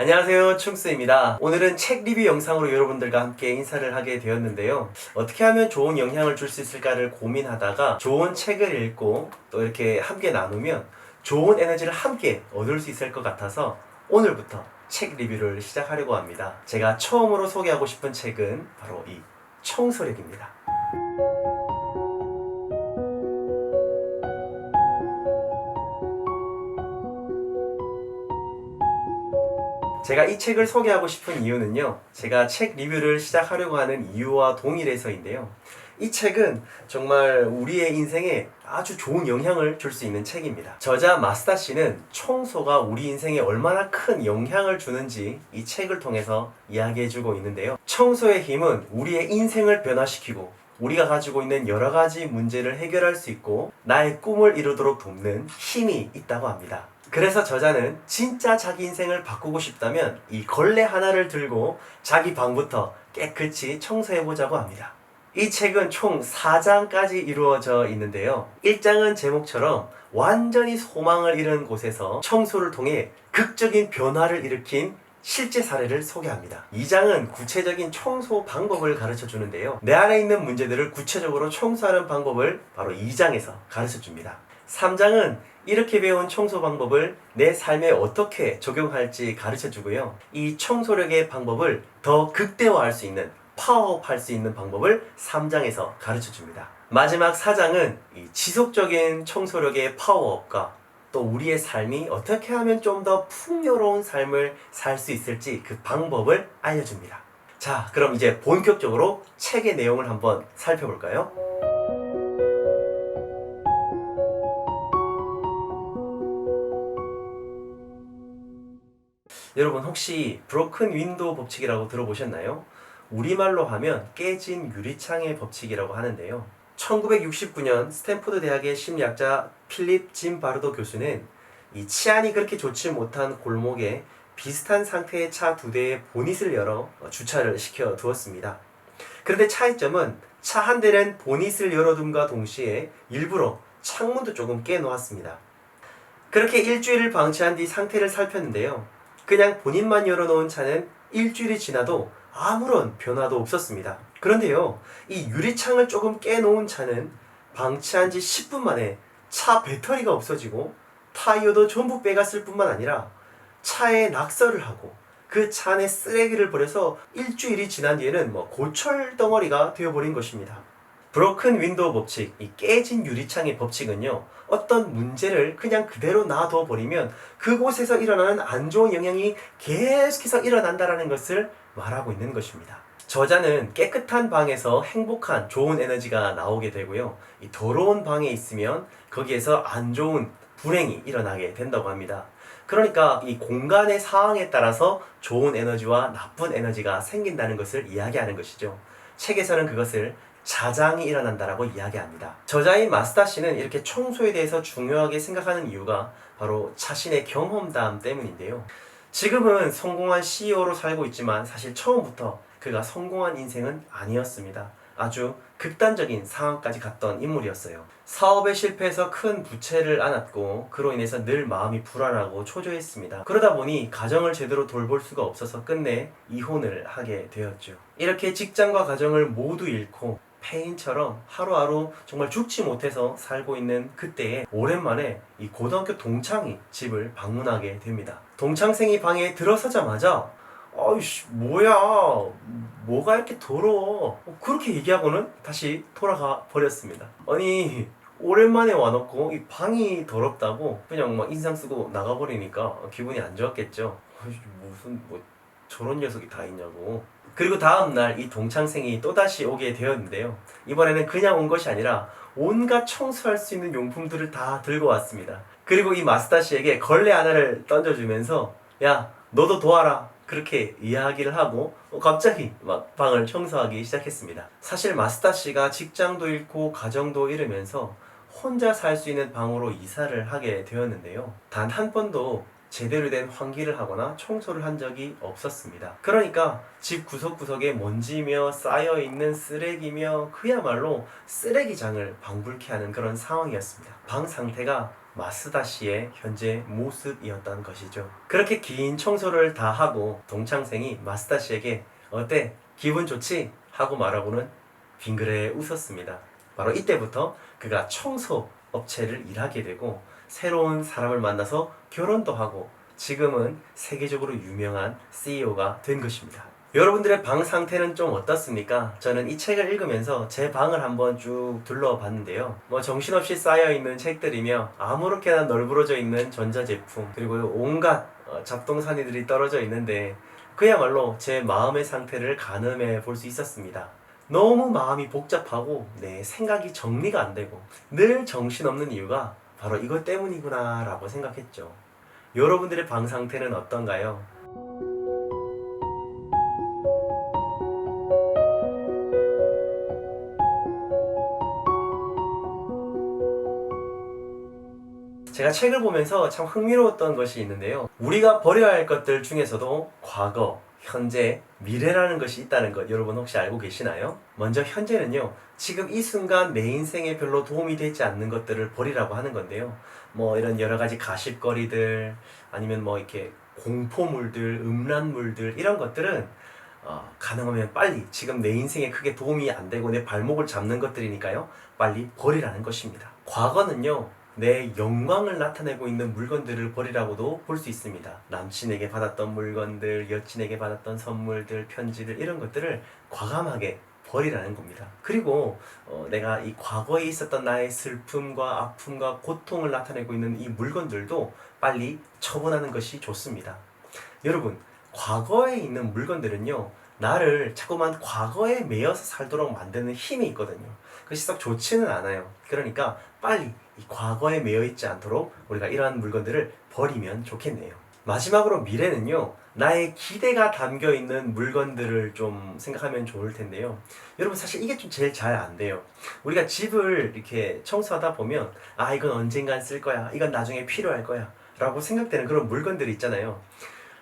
안녕하세요 충스입니다. 오늘은 책 리뷰 영상으로 여러분들과 함께 인사를 하게 되었는데요. 어떻게 하면 좋은 영향을 줄 수 있을까를 고민하다가 좋은 책을 읽고 또 이렇게 함께 나누면 좋은 에너지를 함께 얻을 수 있을 것 같아서 오늘부터 책 리뷰를 시작하려고 합니다. 제가 처음으로 소개하고 싶은 책은 바로 이 청소력입니다 제가 이 책을 소개하고 싶은 이유는요. 제가 책 리뷰를 시작하려고 하는 이유와 동일해서인데요. 이 책은 정말 우리의 인생에 아주 좋은 영향을 줄 수 있는 책입니다. 저자 마스다 씨는 청소가 우리 인생에 얼마나 큰 영향을 주는지 이 책을 통해서 이야기해주고 있는데요. 청소의 힘은 우리의 인생을 변화시키고 우리가 가지고 있는 여러 가지 문제를 해결할 수 있고 나의 꿈을 이루도록 돕는 힘이 있다고 합니다. 그래서 저자는 진짜 자기 인생을 바꾸고 싶다면 이 걸레 하나를 들고 자기 방부터 깨끗이 청소해보자고 합니다. 이 책은 총 4장까지 이루어져 있는데요. 1장은 제목처럼 완전히 소망을 잃은 곳에서 청소를 통해 극적인 변화를 일으킨 실제 사례를 소개합니다. 2장은 구체적인 청소 방법을 가르쳐 주는데요. 내 안에 있는 문제들을 구체적으로 청소하는 방법을 바로 2장에서 가르쳐 줍니다. 3장은 이렇게 배운 청소 방법을 내 삶에 어떻게 적용할지 가르쳐 주고요. 이 청소력의 방법을 더 극대화할 수 있는 파워업 할 수 있는 방법을 3장에서 가르쳐 줍니다. 마지막 4장은 이 지속적인 청소력의 파워업과 또 우리의 삶이 어떻게 하면 좀 더 풍요로운 삶을 살 수 있을지 그 방법을 알려줍니다. 자, 그럼 이제 본격적으로 책의 내용을 한번 살펴볼까요? 여러분 혹시 브로큰 윈도우 법칙이라고 들어보셨나요? 우리말로 하면 깨진 유리창의 법칙이라고 하는데요. 1969년 스탠포드 대학의 심리학자 필립 짐 바르도 교수는 이 치안이 그렇게 좋지 못한 골목에 비슷한 상태의 차 두 대의 보닛을 열어 주차를 시켜 두었습니다. 그런데 차이점은 차 한 대는 보닛을 열어둠과 동시에 일부러 창문도 조금 깨 놓았습니다. 그렇게 일주일을 방치한 뒤 상태를 살폈는데요. 그냥 본인만 열어놓은 차는 일주일이 지나도 아무런 변화도 없었습니다. 그런데요, 이 유리창을 조금 깨놓은 차는 방치한 지 10분 만에 차 배터리가 없어지고 타이어도 전부 빼갔을 뿐만 아니라 차에 낙서를 하고 그 차 안에 쓰레기를 버려서 일주일이 지난 뒤에는 뭐 고철 덩어리가 되어버린 것입니다. 브로큰 윈도우 법칙, 이 깨진 유리창의 법칙은요, 어떤 문제를 그냥 그대로 놔둬 버리면 그곳에서 일어나는 안 좋은 영향이 계속해서 일어난다라는 것을 말하고 있는 것입니다. 저자는 깨끗한 방에서 행복한 좋은 에너지가 나오게 되고요. 이 더러운 방에 있으면 거기에서 안 좋은 불행이 일어나게 된다고 합니다. 그러니까 이 공간의 상황에 따라서 좋은 에너지와 나쁜 에너지가 생긴다는 것을 이야기하는 것이죠. 책에서는 그것을 자장이 일어난다라고 이야기합니다. 저자인 마스다 씨는 이렇게 청소에 대해서 중요하게 생각하는 이유가 바로 자신의 경험담 때문인데요. 지금은 성공한 CEO로 살고 있지만 사실 처음부터 그가 성공한 인생은 아니었습니다. 아주 극단적인 상황까지 갔던 인물이었어요. 사업에 실패해서 큰 부채를 안았고 그로 인해서 늘 마음이 불안하고 초조했습니다. 그러다 보니 가정을 제대로 돌볼 수가 없어서 끝내 이혼을 하게 되었죠. 이렇게 직장과 가정을 모두 잃고 폐인처럼 하루하루 정말 죽지 못해서 살고 있는 그때에 오랜만에 이 고등학교 동창이 집을 방문하게 됩니다. 동창생이 방에 들어서자마자 아이씨 뭐야 뭐가 이렇게 더러워 그렇게 얘기하고는 다시 돌아가 버렸습니다. 아니 오랜만에 와놓고 이 방이 더럽다고 그냥 막 인상 쓰고 나가버리니까 기분이 안 좋았겠죠. 아이씨, 무슨 뭐 저런 녀석이 다 있냐고. 그리고 다음날 이 동창생이 또다시 오게 되었는데요. 이번에는 그냥 온 것이 아니라 온갖 청소할 수 있는 용품들을 다 들고 왔습니다. 그리고 이 마스다 씨에게 걸레 하나를 던져주면서 야 너도 도와라 그렇게 이야기를 하고 어, 갑자기 막 방을 청소하기 시작했습니다. 사실 마스다 씨가 직장도 잃고 가정도 잃으면서 혼자 살 수 있는 방으로 이사를 하게 되었는데요. 단 한 번도 제대로 된 환기를 하거나 청소를 한 적이 없었습니다. 그러니까 집 구석구석에 먼지며 쌓여 있는 쓰레기며 그야말로 쓰레기장을 방불케 하는 그런 상황이었습니다. 방 상태가 마스다 씨의 현재 모습이었던 것이죠. 그렇게 긴 청소를 다 하고 동창생이 마스다 씨에게 어때? 기분 좋지? 하고 말하고는 빙그레 웃었습니다. 바로 이때부터 그가 청소 업체를 일하게 되고 새로운 사람을 만나서 결혼도 하고 지금은 세계적으로 유명한 CEO가 된 것입니다. 여러분들의 방 상태는 좀 어떻습니까? 저는 이 책을 읽으면서 제 방을 한번 쭉 둘러봤는데요. 뭐 정신없이 쌓여있는 책들이며 아무렇게나 널브러져 있는 전자제품 그리고 온갖 어, 잡동사니들이 떨어져 있는데 그야말로 제 마음의 상태를 가늠해 볼 수 있었습니다. 너무 마음이 복잡하고 내 생각이 정리가 안 되고 늘 정신없는 이유가 바로 이것 때문이구나 라고 생각했죠. 여러분들의 방 상태는 어떤가요? 제가 책을 보면서 참 흥미로웠던 것이 있는데요. 우리가 버려야 할 것들 중에서도 과거, 현재, 미래라는 것이 있다는 것 여러분 혹시 알고 계시나요? 먼저 현재는요. 지금 이 순간 내 인생에 별로 도움이 되지 않는 것들을 버리라고 하는 건데요. 뭐 이런 여러 가지 가십거리들 아니면 뭐 이렇게 공포물들, 음란물들 이런 것들은 어, 가능하면 빨리 지금 내 인생에 크게 도움이 안 되고 내 발목을 잡는 것들이니까요. 빨리 버리라는 것입니다. 과거는요. 내 영광을 나타내고 있는 물건들을 버리라고도 볼 수 있습니다. 남친에게 받았던 물건들, 여친에게 받았던 선물들, 편지들 이런 것들을 과감하게 버리라는 겁니다. 그리고 어, 내가 이 과거에 있었던 나의 슬픔과 아픔과 고통을 나타내고 있는 이 물건들도 빨리 처분하는 것이 좋습니다. 여러분, 과거에 있는 물건들은요, 나를 자꾸만 과거에 매여서 살도록 만드는 힘이 있거든요. 그것이 썩 좋지는 않아요. 그러니까 빨리 이 과거에 매여 있지 않도록 우리가 이러한 물건들을 버리면 좋겠네요. 마지막으로 미래는요, 나의 기대가 담겨 있는 물건들을 좀 생각하면 좋을 텐데요. 여러분, 사실 이게 좀 제일 잘 안 돼요. 우리가 집을 이렇게 청소하다 보면, 아, 이건 언젠간 쓸 거야. 이건 나중에 필요할 거야. 라고 생각되는 그런 물건들이 있잖아요.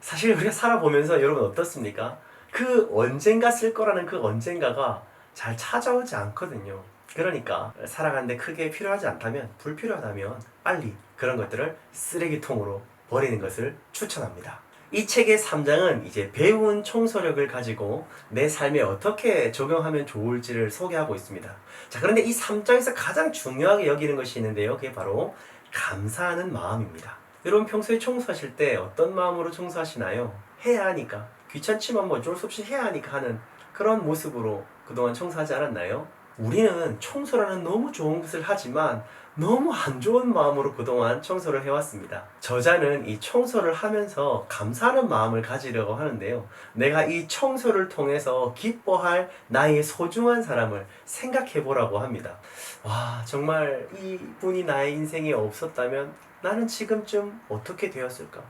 사실 우리가 살아보면서 여러분 어떻습니까? 그 언젠가 쓸 거라는 그 언젠가가 잘 찾아오지 않거든요. 그러니까 살아가는데 크게 필요하지 않다면 불필요하다면 빨리 그런 것들을 쓰레기통으로 버리는 것을 추천합니다. 이 책의 3장은 이제 배운 청소력을 가지고 내 삶에 어떻게 적용하면 좋을지를 소개하고 있습니다. 자, 그런데 이 3장에서 가장 중요하게 여기는 것이 있는데요. 그게 바로 감사하는 마음입니다. 여러분 평소에 청소하실 때 어떤 마음으로 청소하시나요? 해야 하니까. 귀찮지만 뭐 어쩔 수 없이 해야 하니까 하는 그런 모습으로 그동안 청소하지 않았나요? 우리는 청소라는 너무 좋은 것을 하지만 너무 안 좋은 마음으로 그동안 청소를 해왔습니다. 저자는 이 청소를 하면서 감사하는 마음을 가지려고 하는데요. 내가 이 청소를 통해서 기뻐할 나의 소중한 사람을 생각해 보라고 합니다. 와, 정말 이분이 나의 인생에 없었다면 나는 지금쯤 어떻게 되었을까?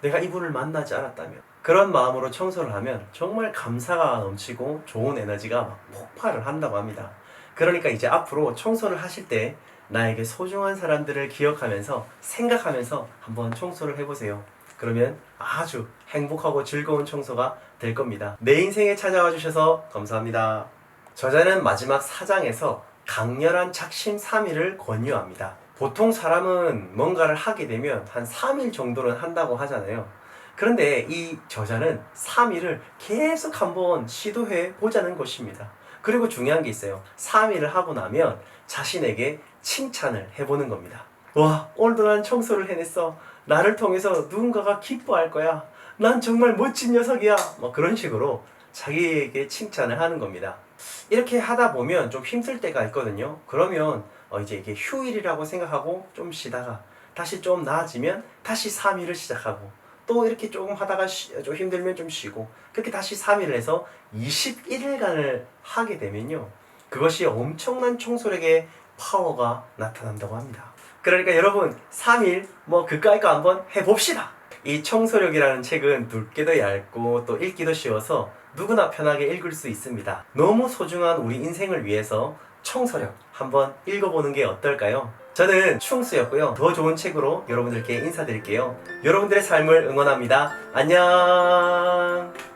내가 이분을 만나지 않았다면 그런 마음으로 청소를 하면 정말 감사가 넘치고 좋은 에너지가 막 폭발을 한다고 합니다. 그러니까 이제 앞으로 청소를 하실 때 나에게 소중한 사람들을 기억하면서 생각하면서 한번 청소를 해보세요. 그러면 아주 행복하고 즐거운 청소가 될 겁니다. 내 인생에 찾아와 주셔서 감사합니다. 저자는 마지막 사장에서 강렬한 작심삼일을 권유합니다. 보통 사람은 뭔가를 하게 되면 한 3일 정도는 한다고 하잖아요. 그런데 이 저자는 3일을 계속 한번 시도해 보자는 것입니다. 그리고 중요한 게 있어요. 3일을 하고 나면 자신에게 칭찬을 해보는 겁니다. 와, 오늘도 난 청소를 해냈어. 나를 통해서 누군가가 기뻐할 거야. 난 정말 멋진 녀석이야. 뭐 그런 식으로 자기에게 칭찬을 하는 겁니다. 이렇게 하다 보면 좀 힘들 때가 있거든요. 그러면 어 이제 이게 휴일이라고 생각하고 좀 쉬다가 다시 좀 나아지면 다시 3일을 시작하고 또 이렇게 조금 하다가 쉬, 좀 힘들면 좀 쉬고 그렇게 다시 3일을 해서 21일간을 하게 되면요. 그것이 엄청난 청소력의 파워가 나타난다고 합니다. 그러니까 여러분 3일 뭐 그까이 거 한번 해봅시다. 이 청소력이라는 책은 굵기도 얇고 또 읽기도 쉬워서 누구나 편하게 읽을 수 있습니다. 너무 소중한 우리 인생을 위해서 청소력 한번 읽어보는 게 어떨까요? 저는 충수였고요. 더 좋은 책으로 여러분들께 인사드릴게요. 여러분들의 삶을 응원합니다. 안녕!